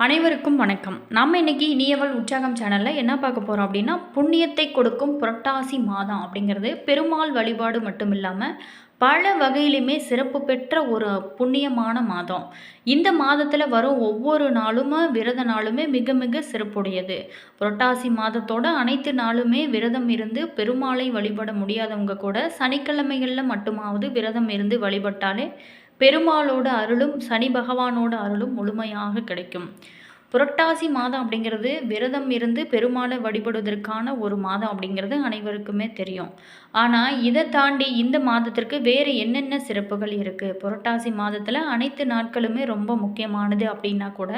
அனைவருக்கும் வணக்கம். நம்ம இன்னைக்கு இனியவள் உற்சாகம் சேனலில் என்ன பார்க்க போகிறோம் அப்படின்னா புண்ணியத்தை கொடுக்கும் புரட்டாசி மாதம் அப்படிங்கிறது பெருமாள் வழிபாடு மட்டும் இல்லாமல் பல வகையிலுமே சிறப்பு பெற்ற ஒரு புண்ணியமான மாதம். இந்த மாதத்தில் வரும் ஒவ்வொரு நாளுமே விரத நாளுமே மிக மிக சிறப்புடையது. புரட்டாசி மாதத்தோட அனைத்து நாளுமே விரதம் இருந்து பெருமாளை வழிபட முடியாதவங்க கூட சனிக்கிழமைகளில் மட்டுமாவது விரதம் இருந்து வழிபட்டாலே பெருமாளோட அருளும் சனி பகவானோட அருளும் முழுமையாக கிடைக்கும். புரட்டாசி மாதம் அப்படிங்கிறது விரதம் இருந்து பெருமாளை வழிபடுவதற்கான ஒரு மாதம் அப்படிங்கிறது அனைவருக்குமே தெரியும். ஆனால் இதை தாண்டி இந்த மாதத்திற்கு வேறு என்னென்ன சிறப்புகள் இருக்குது புரட்டாசி மாதத்தில் அனைத்து நாட்களுமே ரொம்ப முக்கியமானது அப்படின்னா கூட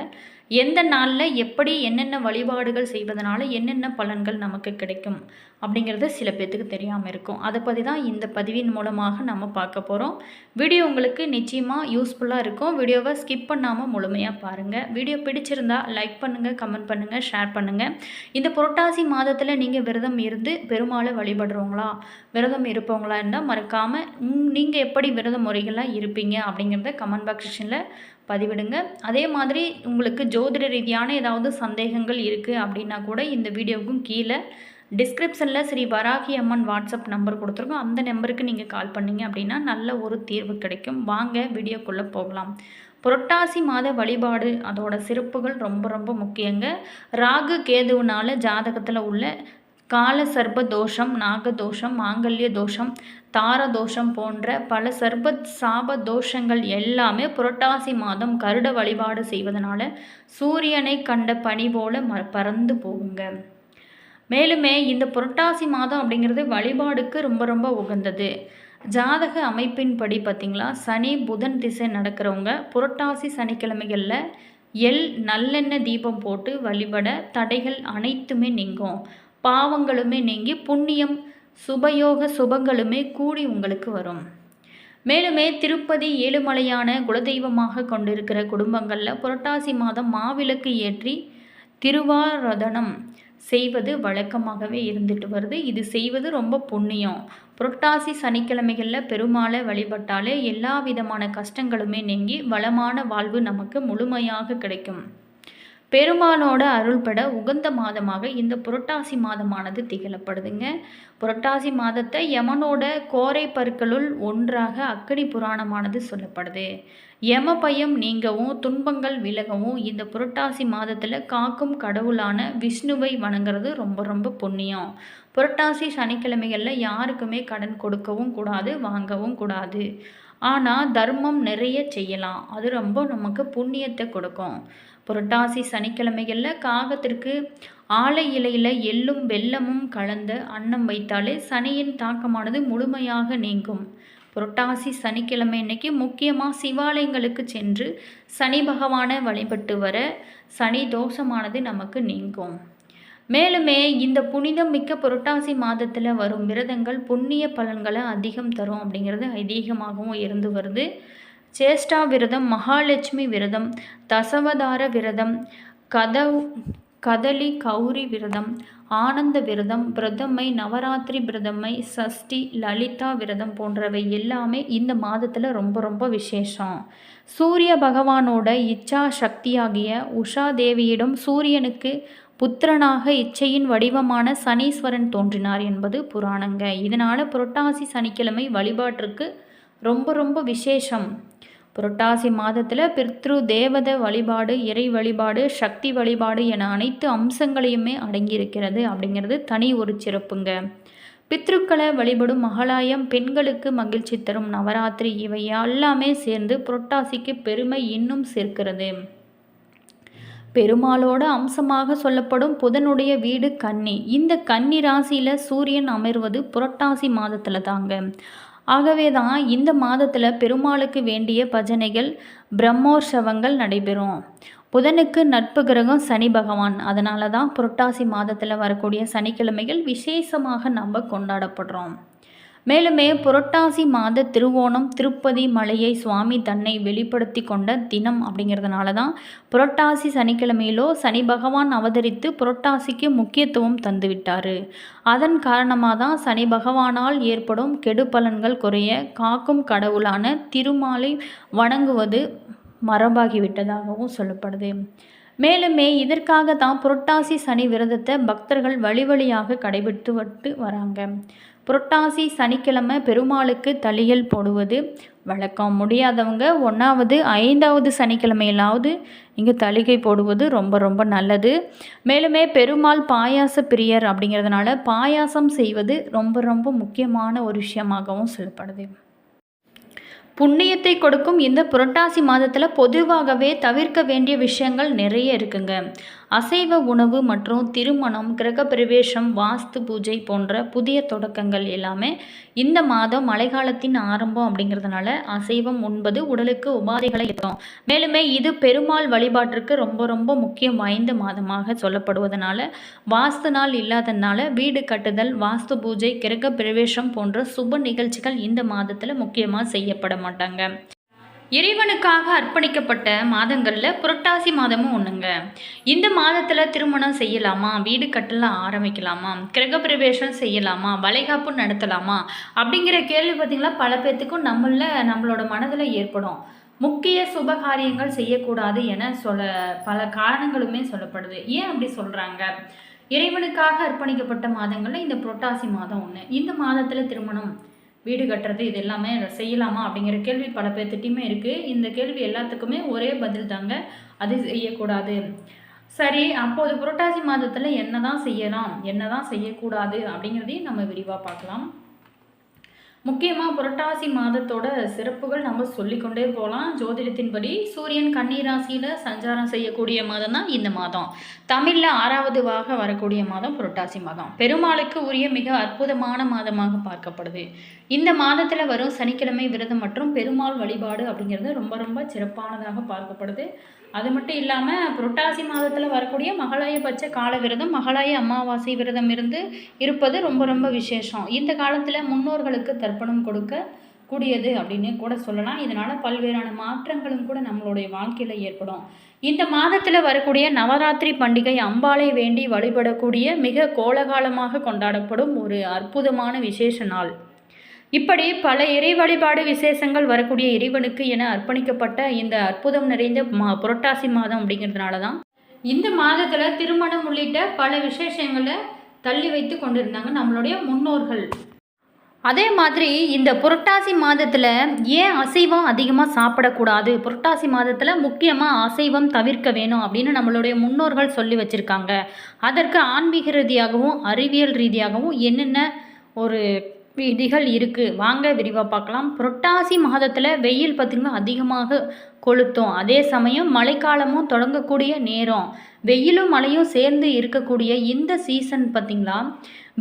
எந்த நாளில் எப்படி என்னென்ன வழிபாடுகள் செய்வதனால என்னென்ன பலன்கள் நமக்கு கிடைக்கும் அப்படிங்கிறது சில பேர்த்துக்கு தெரியாமல் இருக்கும். அதை பற்றி தான் இந்த பதிவின் மூலமாக நம்ம பார்க்க போகிறோம் வீடியோ உங்களுக்கு நிச்சயமாக யூஸ்ஃபுல்லாக இருக்கும். வீடியோவை ஸ்கிப் பண்ணாமல் முழுமையாக பாருங்கள் வீடியோ பிடிச்சிருந்தா லைக் பண்ணுங்கள் கமெண்ட் பண்ணுங்கள் ஷேர் பண்ணுங்கள் இந்த புரட்டாசி மாதத்தில் நீங்கள் விரதம் இருந்து பெருமாளை வழிபடுறவங்களா? விரதம் இருப்பவங்களா இருந்தால் மறக்காமல் நீங்கள் எப்படி விரத முறைகளாக இருப்பீங்க அப்படிங்கிறத கமெண்ட் பாக்ஸ் செக்ஷனில் பதிவிடுங்க. அதே மாதிரி உங்களுக்கு ஜோதிட ரீதியான ஏதாவது சந்தேகங்கள் இருக்குது அப்படின்னா கூட இந்த வீடியோவுக்கும் கீழே டிஸ்கிரிப்ஷனில் ஸ்ரீ வராகி அம்மன் வாட்ஸ்அப் நம்பர் கொடுத்துருக்கோம். அந்த நம்பருக்கு நீங்கள் கால் பண்ணீங்க அப்படின்னா நல்ல ஒரு தீர்வு கிடைக்கும். வாங்க வீடியோக்குள்ளே போகலாம். புரட்டாசி மாத வழிபாடு அதோட சிறப்புகள் ரொம்ப ரொம்ப முக்கியங்க. ராகு கேதுவுனால ஜாதகத்தில் உள்ள கால சர்ப தோஷம் நாகதோஷம் மாங்கல்ய தோஷம் தார தோஷம் போன்ற பல சர்ப சாப தோஷங்கள் எல்லாமே புரட்டாசி மாதம் கருட வழிபாடு செய்வதனால சூரியனை கண்ட பனி போல ம பறந்து போகுங்க. மேலுமே இந்த புரட்டாசி மாதம் அப்படிங்கிறது வழிபாடுக்கு ரொம்ப ரொம்ப உகந்தது. ஜாதக அமைப்பின்படி பார்த்திங்களா சனி புதன் திசை நடக்கிறவங்க புரட்டாசி சனிக்கிழமைகளில் எல் நல்லெண்ணெய் தீபம் போட்டு வழிபட தடைகள் அனைத்துமே நீங்கும். பாவங்களுமே நீங்கி புண்ணியம் சுபயோக சுபங்களுமே கூடி உங்களுக்கு வரும். மேலுமே திருப்பதி ஏழுமலையான குலதெய்வமாக கொண்டிருக்கிற குடும்பங்களில் புரட்டாசி மாதம் மாவிளக்கு ஏற்றி திருவாரதனம் செய்வது வழக்கமாகவே இருந்துட்டு வருது. இது செய்வது ரொம்ப புண்ணியம். புரட்டாசி சனிக்கிழமைகளில் பெருமாளை வழிபட்டாலே எல்லா விதமான கஷ்டங்களுமே நீங்கி வளமான வாழ்வு நமக்கு முழுமையாக கிடைக்கும். பெருமானோட அருள்பட உகந்த மாதமாக இந்த புரட்டாசி மாதமானது திகழப்படுதுங்க. புரட்டாசி மாதத்தை யமனோட கோரை பற்களுள் ஒன்றாக அக்கடி புராணமானது சொல்லப்படுது. யம பயம் நீங்கவும் துன்பங்கள் விலகவும் இந்த புரட்டாசி மாதத்தில் காக்கும் கடவுளான விஷ்ணுவை வணங்குறது ரொம்ப ரொம்ப புண்ணியம். புரட்டாசி சனிக்கிழமைகளில் யாருக்குமே கடன் கொடுக்கவும் கூடாது வாங்கவும் கூடாது. ஆனால் தர்மம் நிறைய செய்யலாம். அது ரொம்ப நமக்கு புண்ணியத்தை கொடுக்கும். புரட்டாசி சனிக்கிழமைகளில் காகத்திற்கு ஆலை இலையில் எள்ளும் வெள்ளமும் கலந்த அன்னம் வைத்தாலே சனியின் தாக்கமானது முழுமையாக நீங்கும். புரட்டாசி சனிக்கிழமை இன்னைக்கு முக்கியமாக சிவாலயங்களுக்கு சென்று சனி பகவானை வழிபட்டு வர சனி தோஷமானது நமக்கு நீங்கும். மேலுமே இந்த புனிதம் மிக்க புரட்டாசி மாதத்தில் வரும் விரதங்கள் புண்ணிய பலன்களை அதிகம் தரும் அப்படிங்கிறது ஐதீகமாகவும் இருந்து வருது. சேஷ்டா விரதம் மகாலட்சுமி விரதம் தசவதார விரதம் கதவு கதலி கௌரி விரதம் ஆனந்த விரதம் பிரதமை நவராத்திரி பிரதமை சஷ்டி லலிதா விரதம் போன்றவை எல்லாமே இந்த மாதத்தில் ரொம்ப ரொம்ப விசேஷம். சூரிய பகவானோட இச்சா சக்தியாகிய உஷா தேவியிடம் சூரியனுக்கு புத்திரனாக இச்சையின் வடிவமான சனீஸ்வரன் தோன்றினார் என்பது புராணங்க. இதனால் புரட்டாசி சனிக்கிழமை வழிபாட்டிற்கு ரொம்ப ரொம்ப விசேஷம். புரட்டாசி மாதத்தில் பித்ரு தேவத வழிபாடு இறை வழிபாடு சக்தி வழிபாடு என அனைத்து அம்சங்களையுமே அடங்கியிருக்கிறது அப்படிங்கிறது தனி ஒரு சிறப்புங்க. பித்ருக்களை வழிபடும் மகளாயம் பெண்களுக்கு மகிழ்ச்சி தரும் நவராத்திரி இவை எல்லாமே சேர்ந்து புரட்டாசிக்கு பெருமை இன்னும் சேர்க்கிறது. பெருமாளோட அம்சமாக சொல்லப்படும் புதனுடைய வீடு கன்னி. இந்த கன்னி ராசியில் சூரியன் அமர்வது புரட்டாசி மாதத்தில் தாங்க. ஆகவே தான் இந்த மாதத்தில் பெருமாளுக்கு வேண்டிய பஜனைகள் பிரம்மோற்சவங்கள் நடைபெறும். புதனுக்கு நட்பு கிரகம் சனி பகவான். அதனால தான் புரட்டாசி மாதத்தில் வரக்கூடிய சனிக்கிழமைகள் விசேஷமாக நம்ம கொண்டாடப்படுறோம். மேலுமே புரட்டாசி மாத திருவோணம் திருப்பதி மலையை சுவாமி தன்னை வெளிப்படுத்தி கொண்ட தினம் அப்படிங்கிறதுனால தான் புரட்டாசி சனிக்கிழமையிலோ சனி பகவான் அவதரித்து புரட்டாசிக்கு முக்கியத்துவம் தந்துவிட்டார். அதன் காரணமாக தான் சனி பகவானால் ஏற்படும் கெடு பலன்கள் குறைய காக்கும் கடவுளான திருமாலை வணங்குவது மரபாகிவிட்டதாகவும் சொல்லப்படுது. மேலுமே இதற்காக தான் புரட்டாசி சனி விரதத்தை பக்தர்கள் வழி வழியாக கடைபிடித்து வட்டு வராங்க. புரட்டாசி சனிக்கிழமை பெருமாளுக்கு தளியல் போடுவது வழக்கம். முடியாதவங்க ஒன்றாவது ஐந்தாவது சனிக்கிழமையிலாவது இங்கே தளிகை போடுவது ரொம்ப ரொம்ப நல்லது. மேலுமே பெருமாள் பாயாச பிரியர் அப்படிங்கிறதுனால பாயாசம் செய்வது ரொம்ப ரொம்ப முக்கியமான ஒரு விஷயமாகவும் சொல்லப்படுது. புண்ணியத்தை கொடுக்கும் இந்த புரட்டாசி மாதத்தில் பொதுவாகவே தவிர்க்க வேண்டிய விஷயங்கள் நிறைய இருக்குங்க. அசைவ உணவு மற்றும் திருமணம் கிரகப்பிரவேசம் வாஸ்து பூஜை போன்ற புதிய தொடக்கங்கள் எல்லாமே இந்த மாதம் மழைக்காலத்தின் ஆரம்பம் அப்படிங்கிறதுனால அசைவம் உண்பது உடலுக்கு உபாதைகளை ஏற்படும் மேலுமே இது பெருமாள் வழிபாட்டிற்கு ரொம்ப ரொம்ப முக்கியம் வாய்ந்த மாதமாக சொல்லப்படுவதனால வாஸ்து நாள் இல்லாதனால வீடு கட்டுதல் வாஸ்து பூஜை கிரகப்பிரவேசம் போன்ற சுப நிகழ்ச்சிகள் இந்த மாதத்தில் முக்கியமாக செய்யப்பட மாட்டாங்க. இறைவனுக்காக அர்ப்பணிக்கப்பட்ட மாதங்களில் புரட்டாசி மாதமும் ஒன்றுங்க இந்த மாதத்தில் திருமணம் செய்யலாமா? வீடு கட்டலாம் ஆரம்பிக்கலாமா? கிரகப்பிரவேசம் செய்யலாமா? வளைகாப்பு நடத்தலாமா? அப்படிங்கிற கேள்வி பார்த்திங்களா பல பேர்த்துக்கும் நம்மளில் நம்மளோட மனதில் ஏற்படும். முக்கிய சுபகாரியங்கள் செய்யக்கூடாது என சொல்ல பல காரணங்களுமே சொல்லப்படுது. ஏன் அப்படி சொல்கிறாங்க இறைவனுக்காக அர்ப்பணிக்கப்பட்ட மாதங்களில் இந்த புரட்டாசி மாதம் ஒன்று இந்த மாதத்தில் திருமணம் வீடு கட்டுறது இது எல்லாமே செய்யலாமா அப்படிங்கிற கேள்வி பல பேர்த்திட்டையுமே இருக்குது இந்த கேள்வி எல்லாத்துக்குமே ஒரே பதில் தாங்க. அது செய்யக்கூடாது. சரி அப்போது புரட்டாசி மாதத்தில் என்ன தான் செய்யலாம்? என்ன தான் செய்யக்கூடாது? அப்படிங்கிறதையும் நம்ம விரிவாக பார்க்கலாம். முக்கியமாக புரட்டாசி மாதத்தோட சிறப்புகள் நம்ம சொல்லிக்கொண்டே போகலாம் ஜோதிடத்தின்படி சூரியன் கன்னிராசியில் சஞ்சாரம் செய்யக்கூடிய மாதம் தான் இந்த மாதம். தமிழில் ஆறாவதுவாக வரக்கூடிய மாதம் புரட்டாசி மாதம். பெருமாளுக்கு உரிய மிக அற்புதமான மாதமாக பார்க்கப்படுது. இந்த மாதத்தில் வரும் சனிக்கிழமை விரதம் மற்றும் பெருமாள் வழிபாடு அப்படிங்கிறது ரொம்ப ரொம்ப சிறப்பானதாக பார்க்கப்படுது. அது மட்டும் இல்லாமல் புரட்டாசி மாதத்தில் வரக்கூடிய மகளாய பட்ச கால விரதம் மகளாய அமாவாசை விரதம் இருந்து இருப்பது ரொம்ப ரொம்ப விசேஷம். இந்த காலத்தில் முன்னோர்களுக்கு தர்ப்பணம் கொடுக்க கூடியது அப்படின்னு கூட சொல்லலாம். இதனால் பல்வேறான மாற்றங்களும் கூட நம்மளுடைய வாழ்க்கையில் ஏற்படும். இந்த மாதத்தில் வரக்கூடிய நவராத்திரி பண்டிகை அம்பாலை வேண்டி வழிபடக்கூடிய மிக கோலகாலமாக கொண்டாடப்படும் ஒரு அற்புதமான விசேஷ நாள். இப்படி பல இறை வழிபாடு விசேஷங்கள் வரக்கூடிய இறைவனுக்கு என அர்ப்பணிக்கப்பட்ட இந்த அற்புதம் நிறைந்த மா புரட்டாசி மாதம் அப்படிங்கிறதுனால தான் இந்த மாதத்தில் திருமணம் உள்ளிட்ட பல விசேஷங்களை தள்ளி வைத்து கொண்டிருந்தாங்க நம்மளுடைய முன்னோர்கள். அதே மாதிரி இந்த புரட்டாசி மாதத்தில் ஏன் அசைவம் அதிகமாக சாப்பிடக்கூடாது? புரட்டாசி மாதத்தில் முக்கியமாக அசைவம் தவிர்க்க வேணும் அப்படின்னு நம்மளுடைய முன்னோர்கள் சொல்லி வச்சுருக்காங்க. அதற்கு ஆன்மீக ரீதியாகவும் அறிவியல் ரீதியாகவும் என்னென்ன ஒரு விதிகள் இருக்குது வாங்க விரிவாக பார்க்கலாம். புரட்டாசி மாதத்தில் வெயில் பார்த்திங்கன்னா அதிகமாக கொளுத்தும். அதே சமயம் மழைக்காலமும் தொடங்கக்கூடிய நேரம். வெயிலும் மழையும் சேர்ந்து இருக்கக்கூடிய இந்த சீசன் பார்த்திங்களா?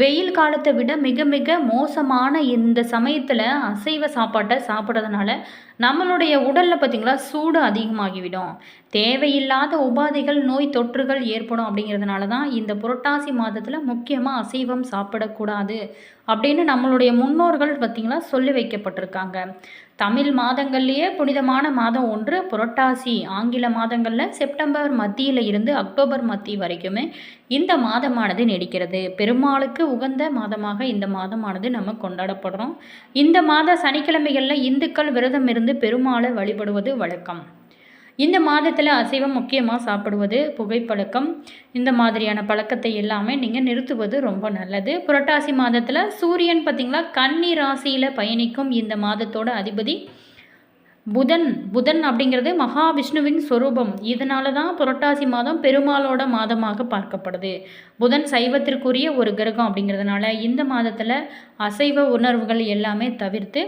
வெயில் காலத்தை விட மிக மிக மோசமான இந்த சமயத்தில் அசைவ சாப்பாட்டை சாப்பிட்றதுனால நம்மளுடைய உடலில் பார்த்திங்களா சூடு அதிகமாகிவிடும். தேவையில்லாத உபாதைகள் நோய் தொற்றுகள் ஏற்படும் அப்படிங்கிறதுனால தான் இந்த புரட்டாசி மாதத்தில் முக்கியமாக அசைவம் சாப்பிடக்கூடாது அப்படின்னு நம்மளுடைய முன்னோர்கள் பார்த்திங்களா சொல்லி வைக்கப்பட்டிருக்காங்க. தமிழ் மாதங்கள்லேயே புனிதமான மாதம் ஒன்று புரட்டாசி ஆங்கில மாதங்களில் செப்டம்பர் மத்தியில் இருந்து அக்டோபர் மத்திய வரைக்குமே இந்த மாதமானது நீடிக்கிறது. பெருமாளுக்கு உகந்த மாதமாக இந்த மாதமானது நம்ம கொண்டாடப்படுறோம். இந்த மாத சனிக்கிழமைகளில் இந்துக்கள் விரதம் இருந்து பெருமாளை வழிபடுவது வழக்கம். இந்த மாதத்தில் அசைவம் முக்கியமாக சாப்பிடுவது புகைப்பழக்கம். இந்த மாதிரியான பழக்கத்தை எல்லாமே நீங்கள் நிறுத்துவது ரொம்ப நல்லது. புரட்டாசி மாதத்தில் சூரியன் பார்த்திங்களா கன்னி ராசியில் பயணிக்கும் இந்த மாதத்தோட அதிபதி புதன். புதன் அப்படிங்கிறது மகாவிஷ்ணுவின் சொரூபம். இதனால தான் புரட்டாசி மாதம் பெருமாளோட மாதமாக பார்க்கப்படுது. புதன் சைவத்திற்குரிய ஒரு கிரகம் அப்படிங்கிறதுனால இந்த மாதத்தில் அசைவ உணர்வுகள் எல்லாமே தவிர்த்து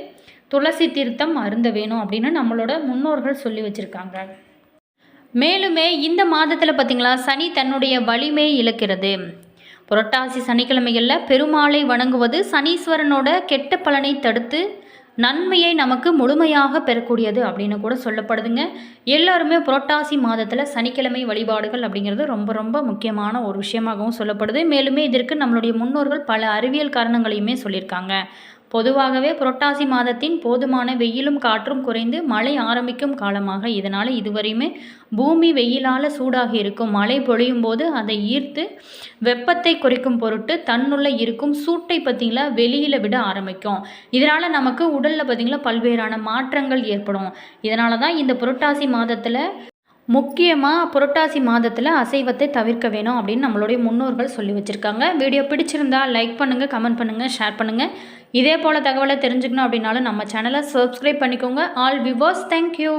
துளசி தீர்த்தம் அருந்த வேணும் அப்படின்னு நம்மளோட முன்னோர்கள் சொல்லி வச்சுருக்காங்க. மேலுமே இந்த மாதத்தில் பார்த்திங்களா சனி தன்னுடைய வலிமை இழக்கிறது. புரட்டாசி சனிக்கிழமைகளில் பெருமாளை வணங்குவது சனீஸ்வரனோட கெட்ட பலனை தடுத்து நன்மையை நமக்கு முழுமையாக பெறக்கூடியது அப்படின்னு கூட சொல்லப்படுதுங்க. எல்லாருமே புரட்டாசி மாதத்தில் சனிக்கிழமை வழிபாடுகள் அப்படிங்கிறது ரொம்ப ரொம்ப முக்கியமான ஒரு விஷயமாகவும் சொல்லப்படுது. மேலுமே இதற்கு நம்மளுடைய முன்னோர்கள் பல அறிவியல் காரணங்களையுமே சொல்லியிருக்காங்க. பொதுவாகவே புரட்டாசி மாதத்தின் போதுமான வெயிலும் காற்றும் குறைந்து மழை ஆரம்பிக்கும் காலமாக. இதனால் இதுவரையுமே பூமி வெயிலால் சூடாக இருக்கும். மழை பொழியும் போது அதை ஈர்த்து வெப்பத்தை குறைக்கும் பொருட்டு தன்னுள்ளே இருக்கும் சூட்டை பார்த்திங்களா வெளியில் விட ஆரம்பிக்கும். இதனால் நமக்கு உடலில் பார்த்திங்களா பல்வேறான மாற்றங்கள் ஏற்படும். இதனால தான் இந்த புரட்டாசி மாதத்தில் முக்கியமாக புரட்டாசி மாதத்தில் அசைவத்தை தவிர்க்க வேணும் அப்படின்னு நம்மளுடைய முன்னோர்கள் சொல்லி வச்சுருக்காங்க. வீடியோ பிடிச்சிருந்தா லைக் பண்ணுங்கள் கமெண்ட் பண்ணுங்கள் ஷேர் பண்ணுங்கள் இதே போல் தகவலை தெரிஞ்சுக்கணும் அப்படின்னாலும் நம்ம சேனலை சப்ஸ்கிரைப் பண்ணிக்கோங்க. All viewers thank you